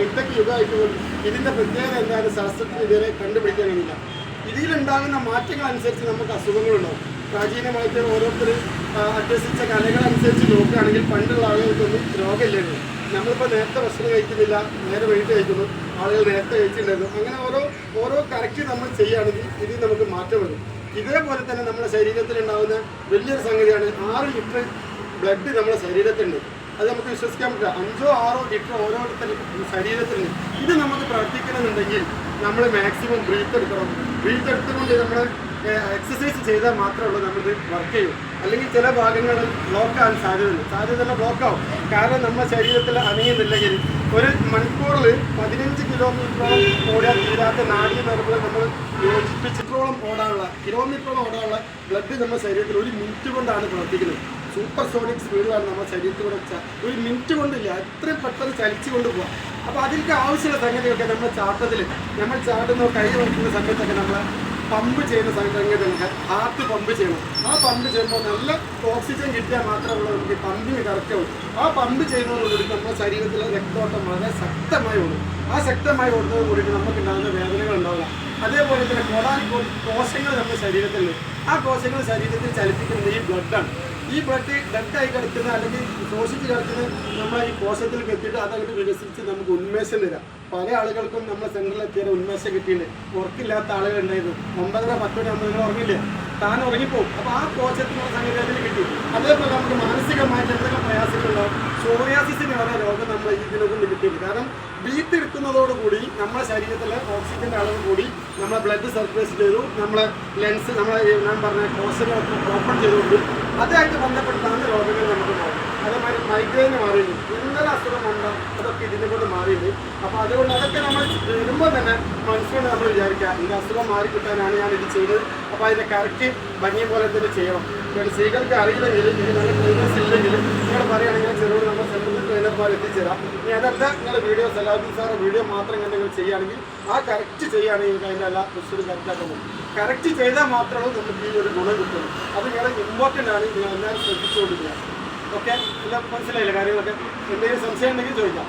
Hi tech യുഗമായിട്ട് ഇതിന്റെ പ്രത്യേകത എന്താണ് ശാസ്ത്രത്തിന് ഇതുവരെ കണ്ടുപിടിക്കാൻ കഴിയില്ല. ഇതിലുണ്ടാകുന്ന മാറ്റങ്ങൾ അനുസരിച്ച് നമുക്ക് അസുഖങ്ങളുണ്ടാവും. പ്രാചീനമായിട്ട് ഓരോരുത്തർ അഭ്യസിച്ച കലകളനുസരിച്ച് നോക്കുകയാണെങ്കിൽ പണ്ടുള്ള ആളുകൾക്കൊന്നും രോഗമില്ലായിരുന്നു നമ്മളിപ്പോൾ നേരത്തെ ഭക്ഷണം കഴിക്കുന്നില്ല നേരെ വെയിറ്റ് കഴിക്കുന്നു ആളുകൾ നേരത്തെ കഴിച്ചിട്ടുണ്ടായിരുന്നു അങ്ങനെ ഓരോ ഓരോ കറക്റ്റ് നമ്മൾ ചെയ്യുകയാണെങ്കിൽ ഇതിൽ നമുക്ക് മാറ്റം വരും. ഇതേപോലെ തന്നെ നമ്മുടെ ശരീരത്തിലുണ്ടാകുന്ന വലിയൊരു സംഗതിയാണ് ആറ് ലിറ്റർ ബ്ലഡ് നമ്മുടെ ശരീരത്തിലുണ്ട്. അത് നമുക്ക് വിശ്വസിക്കാൻ പറ്റില്ല. അഞ്ചോ ആറോ ലിറ്റർ ഓരോരുത്തരും ശരീരത്തിൽ ഇത് നമുക്ക് പ്രവർത്തിക്കണമെന്നുണ്ടെങ്കിൽ നമ്മൾ മാക്സിമം ബ്രീത്ത് എടുക്കണം. ബ്രീത്ത് എടുത്തുകൊണ്ട് നമ്മൾ എക്സസൈസ് ചെയ്താൽ മാത്രമേ ഉള്ളൂ നമ്മൾ വർക്ക് ചെയ്യും. അല്ലെങ്കിൽ ചില ഭാഗങ്ങൾ ബ്ലോക്ക് ആകാൻ സാധ്യതയുണ്ട്. സാധ്യത ബ്ലോക്ക് ആവും. കാരണം നമ്മുടെ ശരീരത്തിൽ അനങ്ങുന്നില്ലെങ്കിൽ ഒരു മണിക്കൂറിൽ പതിനഞ്ച് കിലോമീറ്ററോളം ഓടാൻ തീരാത്ത നാടീ നരമ്പുകൾ നമ്മൾ യോജിപ്പിച്ചിട്ടോളം ഓടാനുള്ള കിലോമീറ്ററോളം ഓടാനുള്ള ബ്ലഡ് നമ്മുടെ ശരീരത്തിൽ ഒരു മിനിറ്റ് കൊണ്ടാണ് പ്രവർത്തിക്കുന്നത്. സൂപ്പർ സോണിക് സ്പീഡിലാണ് നമ്മുടെ ച- ഒരു മിനിറ്റ് കൊണ്ടില്ല എത്രയും പെട്ടെന്ന് ചലിച്ചു കൊണ്ട് പോകാം അപ്പോൾ അതിലേക്ക് ആവശ്യമുള്ള സംഗതിയൊക്കെ നമ്മുടെ ചാട്ടത്തിൽ നമ്മൾ ചാട്ടുന്ന കൈ നോക്കുന്ന സമയത്തൊക്കെ നമ്മൾ പമ്പ് ചെയ്യുന്ന സംഗതിയൊക്കെ ഹാർട്ട് പമ്പ് ചെയ്യണം. ആ പമ്പ് ചെയ്യുമ്പോൾ നല്ല ഓക്സിജൻ കിട്ടിയാൽ മാത്രമേ നമുക്ക് പമ്പിങ് കറക്റ്റ് ആ പമ്പ് ചെയ്യുന്നതോടുകൂടി നമ്മുടെ ശരീരത്തിലെ രക്തോട്ടം വളരെ ശക്തമായി ഓടും. ആ ശക്തമായി ഓടുന്നത് കൂടിയിട്ട് നമുക്ക് ഉണ്ടാകുന്ന വേദനകൾ ഉണ്ടാവില്ല. അതേപോലെ തന്നെ കോടാൻ കോശങ്ങൾ നമ്മുടെ ശരീരത്തിൽ ആ കോശങ്ങൾ ശരീരത്തിൽ ചലിപ്പിക്കുന്നത് ഈ ബ്ലഡാണ് ഈ ബ്ലഡ് ഡെഡായി കിടക്കുന്ന അല്ലെങ്കിൽ ശോഷിച്ച് കിടക്കുന്ന നമ്മൾ ഈ കോശത്തിലേക്ക് എത്തിയിട്ട് അതങ്ങോട്ട് വികസിച്ച് നമുക്ക് ഉന്മേഷം തരാം. പല ആളുകൾക്കും നമ്മുടെ സെന്ററിൽ എത്തിയ ഉന്മേഷം കിട്ടിയിട്ടുണ്ട്. ഉറക്കില്ലാത്ത ആളുകളുണ്ടായിരുന്നു ഒമ്പതര പത്ത് മണി ആകുമ്പോൾ ഉറങ്ങില്ലേ താൻ ഉറങ്ങിപ്പോകും അപ്പോൾ ആ കോശത്തിനുള്ള സംഗീതത്തിൽ കിട്ടി. അതേപോലെ നമുക്ക് മാനസികമായിട്ട് എന്തെങ്കിലും പ്രയാസങ്ങളുണ്ടാവും? സോയാസിസിന് വരെ രോഗം നമ്മൾ ഇതിനെ കൊണ്ട് കിട്ടിയിട്ടുണ്ട്. കാരണം ബീറ്റ് എടുക്കുന്നതോടുകൂടി നമ്മുടെ ശരീരത്തിലെ ഓക്സിജന്റെ അളവ് കൂടി നമ്മളെ ബ്ലഡ് സർക്കുലേഷൻ ചെയ്തു. നമ്മളെ ലെൻസ് നമ്മളെ ഞാൻ പറഞ്ഞ കോശങ്ങളൊക്കെ ഓപ്പൺ ചെയ്തുകൊണ്ട് അതുമായിട്ട് ബന്ധപ്പെട്ടാണ് രോഗങ്ങൾ നമുക്ക് മാറും അതേമാതിരി മൈഗ്രെയിന് മാറിയിട്ടുണ്ട് എന്തെല്ലാം അസുഖം ഉണ്ടോ അതൊക്കെ ഇതിനെ കൊണ്ട് മാറിയിട്ടുണ്ട് അപ്പോൾ അതുകൊണ്ട് അതൊക്കെ നമ്മൾ വരുമ്പോൾ തന്നെ മനസ്സിലൂടെ നമ്മൾ വിചാരിക്കുക ഈ അസുഖം മാറി കിട്ടാനാണ് ഞാൻ ഇത് ചെയ്തത്. അപ്പോൾ അതിന്റെ കറക്റ്റ് ഭംഗി പോലെ തന്നെ ചെയ്യണം. സ്ത്രീകൾക്ക് അറിയില്ലെങ്കിലും ഇത് നല്ല ക്ലീനസ് ഇല്ലെങ്കിലും നിങ്ങൾ പറയുകയാണെങ്കിൽ ചെറുത് നമ്മൾ ട്രെയിനർമാർ എത്തിച്ചേരാം ഇനി അതല്ല നിങ്ങളുടെ വീഡിയോ സലാബി സാറ് വീഡിയോ മാത്രം കണ്ട് നിങ്ങൾ ചെയ്യുകയാണെങ്കിൽ ആ കറക്റ്റ് ചെയ്യുകയാണെങ്കിൽ നിങ്ങൾക്ക് അതിന്റെ എല്ലാ പ്രശ്നവും കറക്റ്റാക്കാൻ കറക്റ്റ് ചെയ്താൽ മാത്രമേ നമുക്ക് ഈ ഒരു ഗുണം കിട്ടുള്ളൂ. അത് വളരെ ഇമ്പോർട്ടന്റ് ആണ് നിങ്ങൾ എല്ലാവരും ശ്രദ്ധിച്ചുകൊണ്ടിരിക്കുക. ഓക്കെ എല്ലാം മനസ്സിലായില്ല കാര്യങ്ങളൊക്കെ? എന്തെങ്കിലും സംശയം ഉണ്ടെങ്കിൽ ചോദിക്കാം.